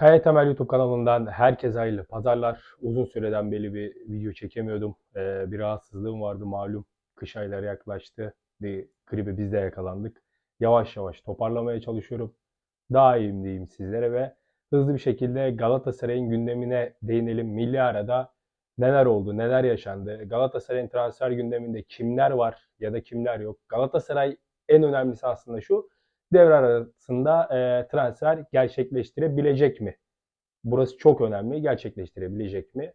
Kaya Temel YouTube kanalından herkese hayırlı pazarlar. Uzun süreden beri bir video çekemiyordum. Ee, bir rahatsızlığım vardı malum. Kış ayları yaklaştı. Bir gribe biz de yakalandık. Yavaş yavaş toparlamaya çalışıyorum. Daha iyiyim diyeyim sizlere ve hızlı bir şekilde Galatasaray'ın gündemine değinelim. Milli arada neler oldu, neler yaşandı? Galatasaray'ın transfer gündeminde kimler var ya da kimler yok? Galatasaray en önemlisi aslında şu devre arasında e, transfer gerçekleştirebilecek mi? Burası çok önemli. Gerçekleştirebilecek mi?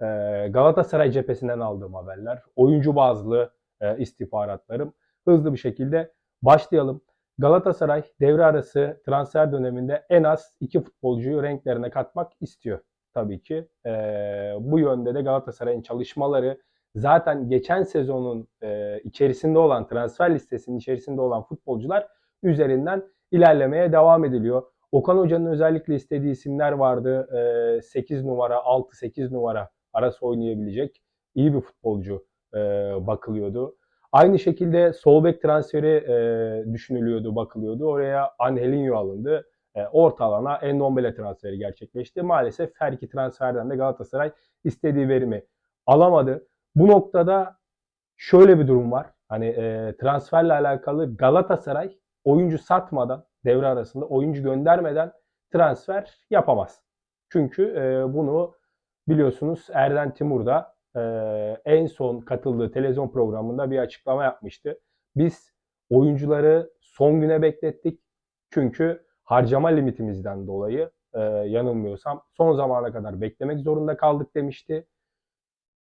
E, Galatasaray cephesinden aldığım haberler, oyuncu bazlı e, istihbaratlarım. Hızlı bir şekilde başlayalım. Galatasaray devre arası transfer döneminde en az iki futbolcuyu renklerine katmak istiyor tabii ki. E, bu yönde de Galatasaray'ın çalışmaları zaten geçen sezonun e, içerisinde olan transfer listesinin içerisinde olan futbolcular üzerinden ilerlemeye devam ediliyor. Okan Hoca'nın özellikle istediği isimler vardı. 8 numara, 6-8 numara arası oynayabilecek iyi bir futbolcu e, bakılıyordu. Aynı şekilde sol bek transferi e, düşünülüyordu, bakılıyordu. Oraya Angelinho alındı. E, orta alana Endombele transferi gerçekleşti. Maalesef her iki transferden de Galatasaray istediği verimi alamadı. Bu noktada şöyle bir durum var. Hani e, transferle alakalı Galatasaray oyuncu satmadan devre arasında oyuncu göndermeden transfer yapamaz. Çünkü e, bunu biliyorsunuz Erden Timur da e, en son katıldığı televizyon programında bir açıklama yapmıştı. Biz oyuncuları son güne beklettik. Çünkü harcama limitimizden dolayı e, yanılmıyorsam son zamana kadar beklemek zorunda kaldık demişti.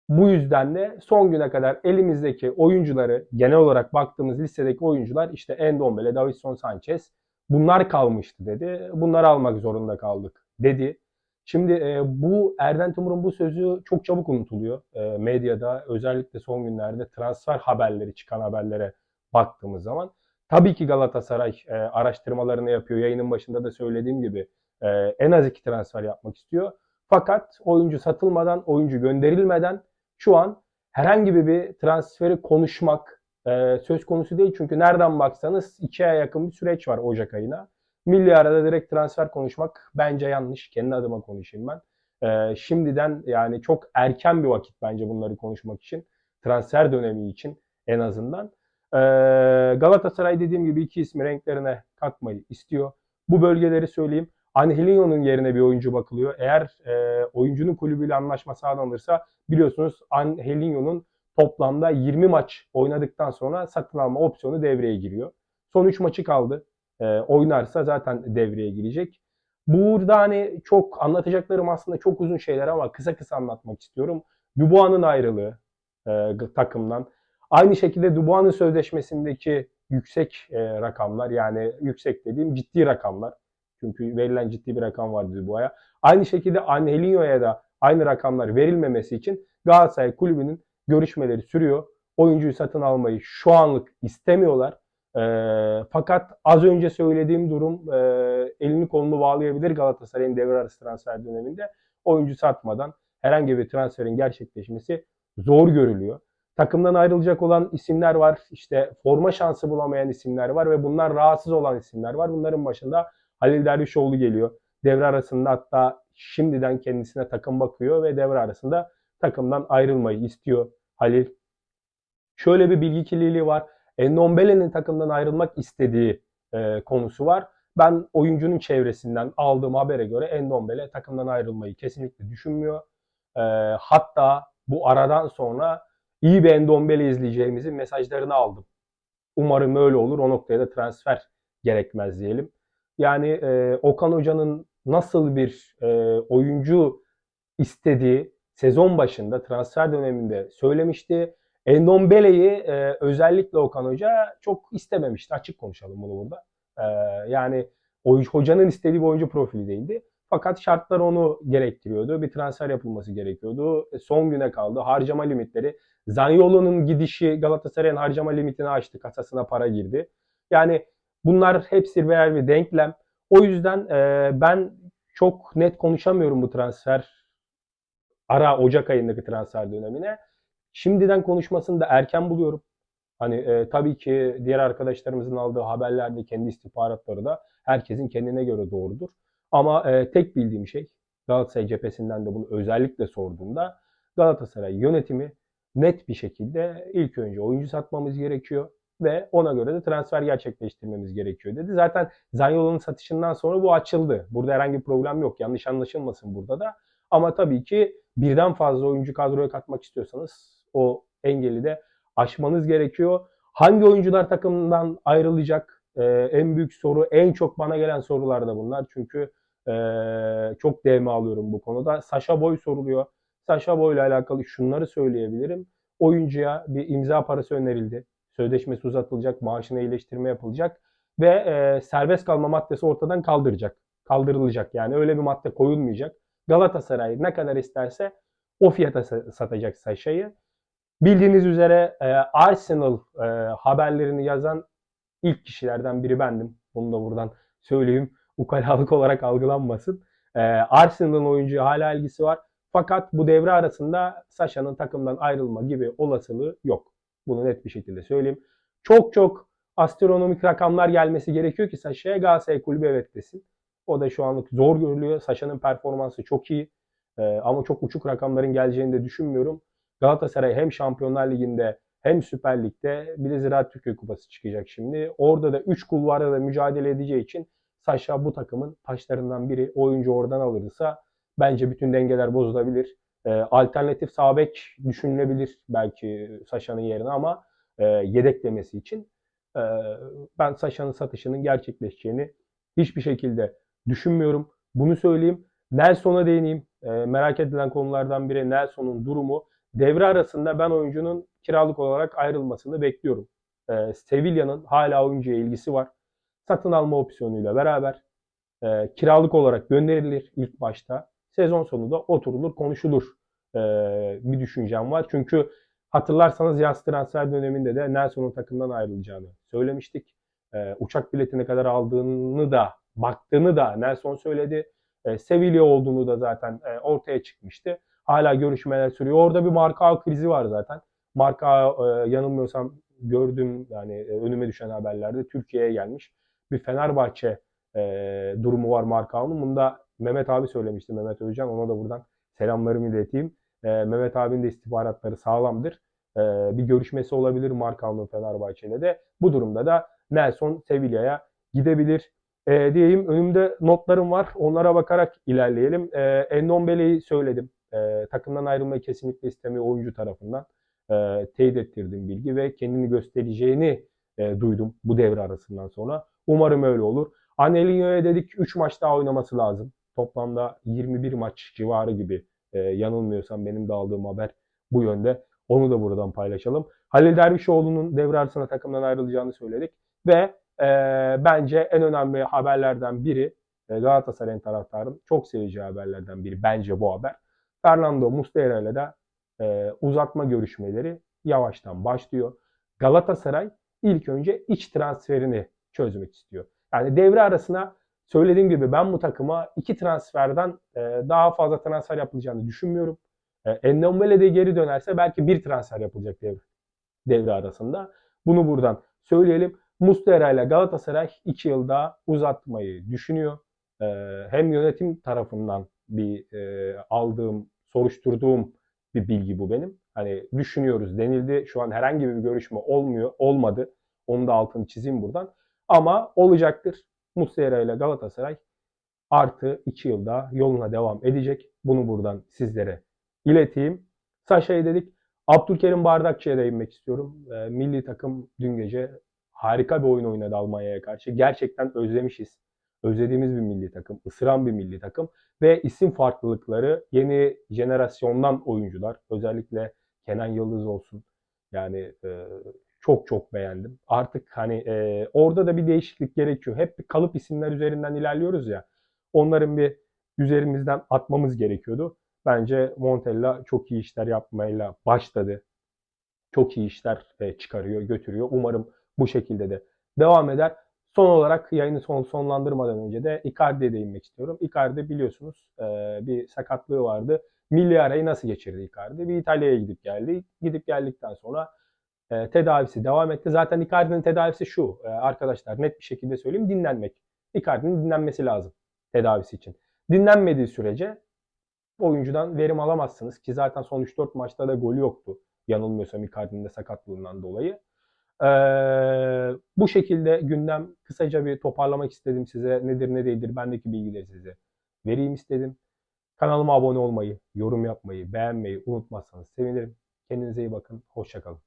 Bu yüzden de son güne kadar elimizdeki oyuncuları genel olarak baktığımız listedeki oyuncular işte Endombele, Davinson Sanchez bunlar kalmıştı dedi. Bunları almak zorunda kaldık dedi. Şimdi e, bu Erden Timur'un bu sözü çok çabuk unutuluyor. E, medyada özellikle son günlerde transfer haberleri çıkan haberlere baktığımız zaman. Tabii ki Galatasaray e, araştırmalarını yapıyor. Yayının başında da söylediğim gibi e, en az iki transfer yapmak istiyor. Fakat oyuncu satılmadan, oyuncu gönderilmeden şu an herhangi bir transferi konuşmak e, söz konusu değil. Çünkü nereden baksanız 2 aya yakın bir süreç var Ocak ayına. Milli arada direkt transfer konuşmak bence yanlış. Kendi adıma konuşayım ben. E, şimdiden yani çok erken bir vakit bence bunları konuşmak için. Transfer dönemi için en azından. E, Galatasaray dediğim gibi iki ismi renklerine katmayı istiyor. Bu bölgeleri söyleyeyim. Angelinho'nun yerine bir oyuncu bakılıyor. Eğer e, oyuncunun kulübüyle anlaşma sağlanırsa biliyorsunuz Angelinho'nun toplamda 20 maç oynadıktan sonra satın alma opsiyonu devreye giriyor. Son 3 maçı kaldı. E, oynarsa zaten devreye girecek. Burada hani çok anlatacaklarım aslında çok uzun şeyler ama kısa kısa anlatmak istiyorum. Dubois'ın ayrılığı e, takımdan. Aynı şekilde Dubois'ın sözleşmesindeki yüksek e, rakamlar yani yüksek dediğim ciddi rakamlar. Çünkü verilen ciddi bir rakam vardı Dubois'a. Aynı şekilde Angelinho'ya da aynı rakamlar verilmemesi için Galatasaray kulübünün görüşmeleri sürüyor. Oyuncuyu satın almayı şu anlık istemiyorlar. E, fakat az önce söylediğim durum e, elini kolunu bağlayabilir Galatasaray'ın devre arası transfer döneminde. Oyuncu satmadan herhangi bir transferin gerçekleşmesi zor görülüyor. Takımdan ayrılacak olan isimler var. İşte forma şansı bulamayan isimler var ve bunlar rahatsız olan isimler var. Bunların başında Halil Dervişoğlu geliyor. Devre arasında hatta şimdiden kendisine takım bakıyor ve devre arasında takımdan ayrılmayı istiyor Halil. Şöyle bir bilgi kirliliği var. Endombele'nin takımdan ayrılmak istediği e, konusu var. Ben oyuncunun çevresinden aldığım habere göre Endombele takımdan ayrılmayı kesinlikle düşünmüyor. E, hatta bu aradan sonra iyi bir Endombele izleyeceğimizin mesajlarını aldım. Umarım öyle olur. O noktaya da transfer gerekmez diyelim. Yani e, Okan Hoca'nın nasıl bir e, oyuncu istediği sezon başında transfer döneminde söylemişti. Endombele'yi e, özellikle Okan Hoca çok istememişti. Açık konuşalım bunu burada. E, yani oyuncu, hocanın istediği bir oyuncu profili değildi. Fakat şartlar onu gerektiriyordu. Bir transfer yapılması gerekiyordu. E, son güne kaldı. Harcama limitleri. Zaniolo'nun gidişi Galatasaray'ın harcama limitini açtı. Kasasına para girdi. Yani bunlar hepsi birer bir denklem. O yüzden e, ben çok net konuşamıyorum bu transfer ara Ocak ayındaki transfer dönemine. Şimdiden konuşmasını da erken buluyorum. Hani e, tabii ki diğer arkadaşlarımızın aldığı haberlerde kendi istihbaratları da herkesin kendine göre doğrudur. Ama e, tek bildiğim şey Galatasaray cephesinden de bunu özellikle sorduğumda Galatasaray yönetimi net bir şekilde ilk önce oyuncu satmamız gerekiyor ve ona göre de transfer gerçekleştirmemiz gerekiyor dedi. Zaten Zanyolo'nun satışından sonra bu açıldı. Burada herhangi bir problem yok. Yanlış anlaşılmasın burada da. Ama tabii ki birden fazla oyuncu kadroya katmak istiyorsanız o engeli de aşmanız gerekiyor. Hangi oyuncular takımdan ayrılacak? Ee, en büyük soru, en çok bana gelen sorular da bunlar. Çünkü e, çok DM alıyorum bu konuda. Sasha Boy soruluyor. Sasha Boy ile alakalı şunları söyleyebilirim. Oyuncuya bir imza parası önerildi. Sözleşmesi uzatılacak, maaşına iyileştirme yapılacak ve e, serbest kalma maddesi ortadan kaldıracak. Kaldırılacak yani öyle bir madde koyulmayacak. Galatasaray ne kadar isterse o fiyata satacak Sasha'yı. Bildiğiniz üzere e, Arsenal e, haberlerini yazan ilk kişilerden biri bendim. Bunu da buradan söyleyeyim. Ukalalık olarak algılanmasın. E, Arsenal'ın oyuncuya hala ilgisi var. Fakat bu devre arasında Sasha'nın takımdan ayrılma gibi olasılığı yok. Bunu net bir şekilde söyleyeyim. Çok çok astronomik rakamlar gelmesi gerekiyor ki Sasha'ya Galatasaray kulübü evet desin. O da şu anlık zor görülüyor. Sasha'nın performansı çok iyi. Ee, ama çok uçuk rakamların geleceğini de düşünmüyorum. Galatasaray hem Şampiyonlar Ligi'nde hem Süper Lig'de bir de Ziraat Türkiye Kupası çıkacak şimdi. Orada da 3 kulvarda da mücadele edeceği için Saşa bu takımın taşlarından biri. Oyuncu oradan alırsa bence bütün dengeler bozulabilir. E, alternatif sağ düşünülebilir belki Saşa'nın yerine ama e, yedeklemesi için e, ben Saşa'nın satışının gerçekleşeceğini hiçbir şekilde düşünmüyorum. Bunu söyleyeyim. Nelson'a değineyim. E, merak edilen konulardan biri Nelson'un durumu. Devre arasında ben oyuncunun kiralık olarak ayrılmasını bekliyorum. E, Sevilla'nın hala oyuncuya ilgisi var. Satın alma opsiyonuyla beraber e, kiralık olarak gönderilir ilk başta. Sezon sonunda oturulur, konuşulur e, bir düşüncem var. Çünkü hatırlarsanız yaz transfer döneminde de Nelson'un takımdan ayrılacağını söylemiştik. E, uçak biletine kadar aldığını da, baktığını da Nelson söyledi. E, Sevilla olduğunu da zaten e, ortaya çıkmıştı. Hala görüşmeler sürüyor. Orada bir marka krizi var zaten. Marka e, yanılmıyorsam gördüm yani e, önüme düşen haberlerde Türkiye'ye gelmiş. Bir Fenerbahçe e, durumu var Markao'nun. Bunu da Mehmet abi söylemişti Mehmet Özcan. Ona da buradan selamlarımı ileteyim. E, Mehmet abinin de istihbaratları sağlamdır. E, bir görüşmesi olabilir Markao'nun Fenerbahçe ile de. Bu durumda da Nelson Sevilla'ya gidebilir. E, diyeyim önümde notlarım var. Onlara bakarak ilerleyelim. E, Endombele'yi söyledim. E, takımdan ayrılmayı kesinlikle istemiyor oyuncu tarafından. E, teyit ettirdim bilgi ve kendini göstereceğini e, duydum bu devre arasından sonra. Umarım öyle olur. Anelino'ya dedik 3 maç daha oynaması lazım. Toplamda 21 maç civarı gibi e, yanılmıyorsam benim de aldığım haber bu yönde. Onu da buradan paylaşalım. Halil Dervişoğlu'nun devre arasında takımdan ayrılacağını söyledik. Ve e, bence en önemli haberlerden biri e, Galatasaray'ın taraftarın çok seveceği haberlerden biri bence bu haber. Fernando Muslera ile de e, uzatma görüşmeleri yavaştan başlıyor. Galatasaray ilk önce iç transferini çözmek istiyor. Yani devre arasına söylediğim gibi ben bu takıma iki transferden e, daha fazla transfer yapılacağını düşünmüyorum. E, Endombele de geri dönerse belki bir transfer yapılacak devre, devre arasında. Bunu buradan söyleyelim. Muslera ile Galatasaray 2 yıl daha uzatmayı düşünüyor. E, hem yönetim tarafından bir e, aldığım, soruşturduğum bir bilgi bu benim. Hani düşünüyoruz denildi. Şu an herhangi bir görüşme olmuyor, olmadı. Onu da altını çizeyim buradan. Ama olacaktır. Muslera ile Galatasaray artı 2 yılda yoluna devam edecek. Bunu buradan sizlere ileteyim. Saşa'yı dedik. Abdülkerim Bardakçı'ya değinmek istiyorum. E, milli takım dün gece harika bir oyun oynadı Almanya'ya karşı. Gerçekten özlemişiz. Özlediğimiz bir milli takım. ısıran bir milli takım. Ve isim farklılıkları yeni jenerasyondan oyuncular. Özellikle Kenan Yıldız olsun. Yani e, çok çok beğendim. Artık hani e, orada da bir değişiklik gerekiyor. Hep kalıp isimler üzerinden ilerliyoruz ya. Onların bir üzerimizden atmamız gerekiyordu. Bence Montella çok iyi işler yapmayla başladı. Çok iyi işler e, çıkarıyor, götürüyor. Umarım bu şekilde de devam eder. Son olarak yayını son, sonlandırmadan önce de Icardi'ye değinmek istiyorum. Icardi biliyorsunuz e, bir sakatlığı vardı. Milli arayı nasıl geçirdi Icardi? Bir İtalya'ya gidip geldi. Gidip geldikten sonra e, tedavisi devam etti. Zaten Icardi'nin tedavisi şu e, arkadaşlar net bir şekilde söyleyeyim dinlenmek. Icardi'nin dinlenmesi lazım. tedavisi için. Dinlenmediği sürece oyuncudan verim alamazsınız ki zaten son 3-4 maçta da golü yoktu. Yanılmıyorsam Icardi'nin de sakatlığından dolayı. Ee, bu şekilde gündem kısaca bir toparlamak istedim size. Nedir ne değildir bendeki bilgileri size vereyim istedim. Kanalıma abone olmayı, yorum yapmayı, beğenmeyi unutmazsanız sevinirim. Kendinize iyi bakın. Hoşçakalın.